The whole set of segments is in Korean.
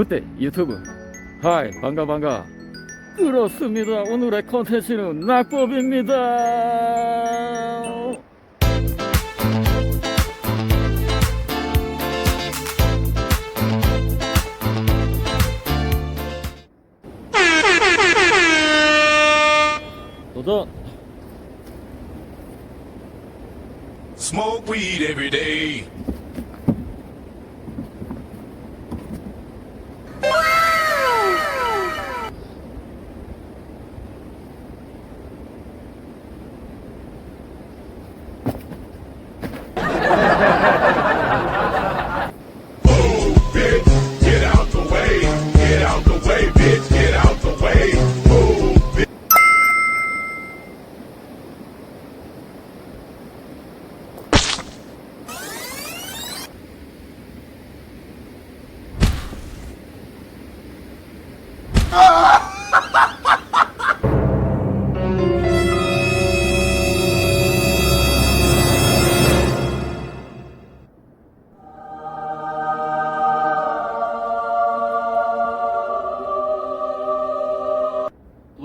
그때 유튜브. 하이 반가 반가. 그렇습니다. 오늘의 컨텐츠는 낙법입니다. 도전. Smoke weed every day.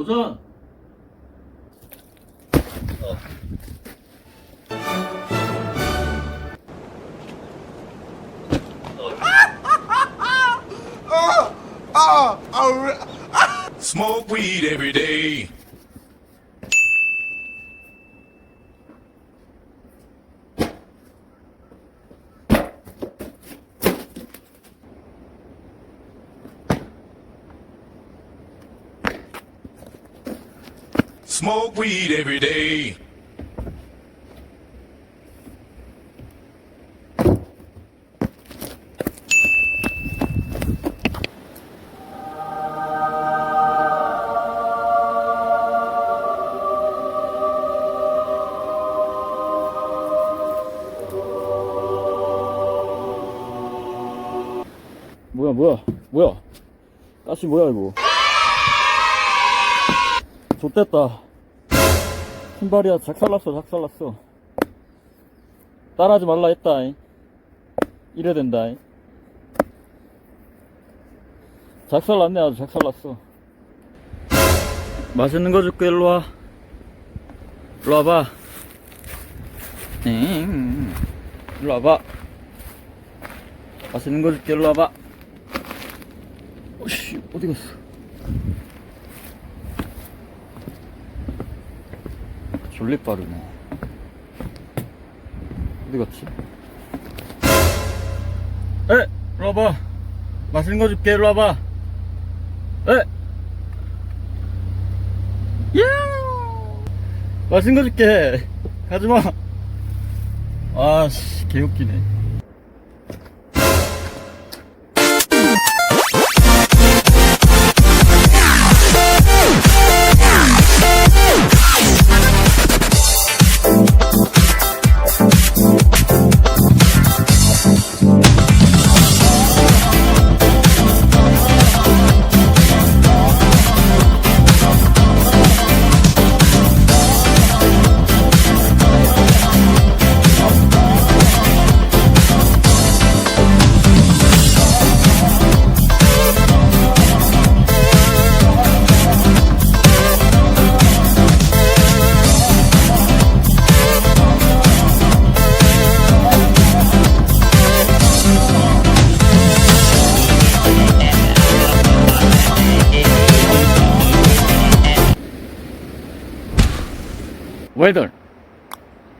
도전 Smoke weed every day. Smoke weed every day. 뭐야 뭐야? 뭐야? 가시 뭐야 이거? 좆됐다. 신발이야 작살났어 작살났어. 따라하지 말라 했다 잉. 이래 된다 잉. 작살났네 아주 작살났어. 맛있는 거 줄게 일로와. 일로 와봐. 응 일로 와봐. 맛있는 거 줄게 일로 와봐 어씨 어디 갔어? 졸리 빠르네. 어디 갔지? 에 일로 와봐. 맛있는 거 줄게 일로 와봐. 에. 야! 맛있는 거 줄게. 가지마. 아씨 개웃기네 weather.